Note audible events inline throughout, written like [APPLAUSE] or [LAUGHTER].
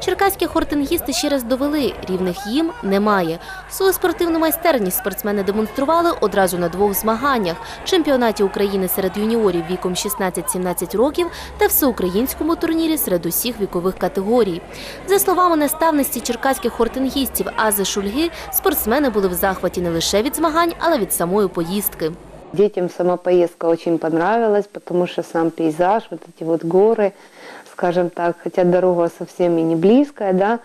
Черкаські хортингісти ще раз довели, рівних їм немає. Свою спортивну майстерність спортсмени демонстрували одразу на двох змаганнях – чемпіонаті України серед юніорів віком 16-17 років та всеукраїнському турнірі серед усіх вікових категорій. За словами наставниці черкаських хортингістів Ази Шульги, спортсмени були в захваті не лише від змагань, але від самої поїздки. Детям сама поездка очень понравилась, потому что сам пейзаж, вот эти вот горы, скажем так, хотя дорога совсем и не близкая, да,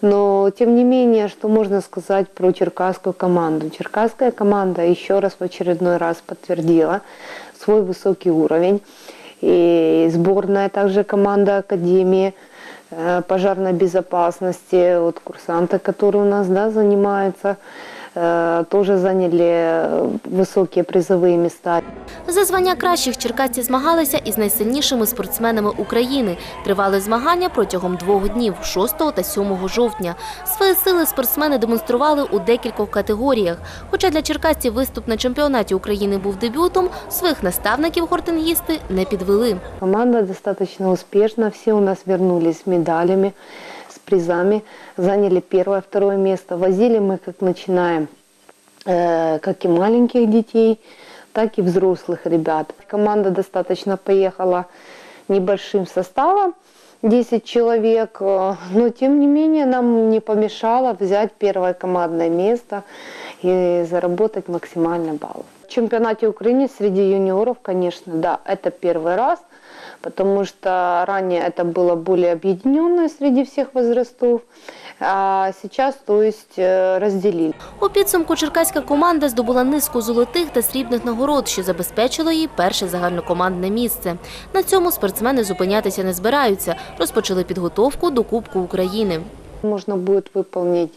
но тем не менее, что можно сказать про черкасскую команду? Черкасская команда еще раз в очередной раз подтвердила свой высокий уровень. И сборная также команда Академии э, пожарной безопасности, вот курсанты, которые у нас да, занимаются, тоже заняли э, высокие призовые места. За звання кращих черкасці змагалися із найсильнішими спортсменами України. Тривали змагання протягом двох днів 6 та 7 жовтня. Свої сили спортсмени демонстрували у декількох категоріях. Хоча для черкасців виступ на чемпіонаті України був дебютом, своїх наставників хортингісти не підвели. Команда достаточно успешна, все у нас вернулись с медалями, с Призами, заняли первое, второе место. Возили мы, как начинаем, э, как и маленьких детей, так и взрослых ребят. Команда достаточно поехала небольшим составом, 10 человек, э, но тем не менее нам не помешало взять первое командное место и заработать максимальный балл. В чемпионате Украины среди юниоров, конечно, да, это первый раз, потому что ранее это было более объединенное среди всех возрастов, а сейчас, то есть, э, разделили. У підсумку черкаська команда здобула низку золотих та срібних нагород, що забезпечило їй перше загальнокомандне місце. На цьому спортсмени зупинятися не збираються. Розпочали підготовку до Кубку України. Можно будет выполнить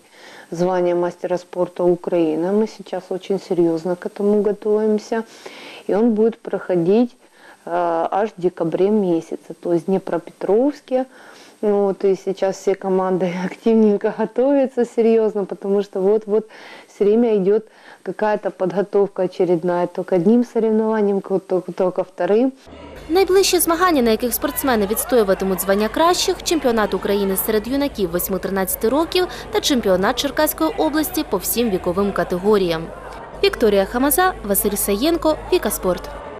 звание мастера спорта Украины. Мы сейчас очень серьезно к этому готовимся. И он будет проходить э, аж в декабре месяце, то есть в. Ну, вот и сейчас все команды [LAUGHS] активненько готовятся серьезно, потому что вот-вот все время идет какая-то подготовка очередная, то к одним соревнованиям, то, ко вторым. Найближчі змагання, на яких спортсмени відстоюватимуть звання кращих, чемпіонат України серед юнаків 8-13 років та чемпіонат Черкаської області по всім віковим категоріям. Вікторія Хамаза, Василь Саєнко, Віка Спорт.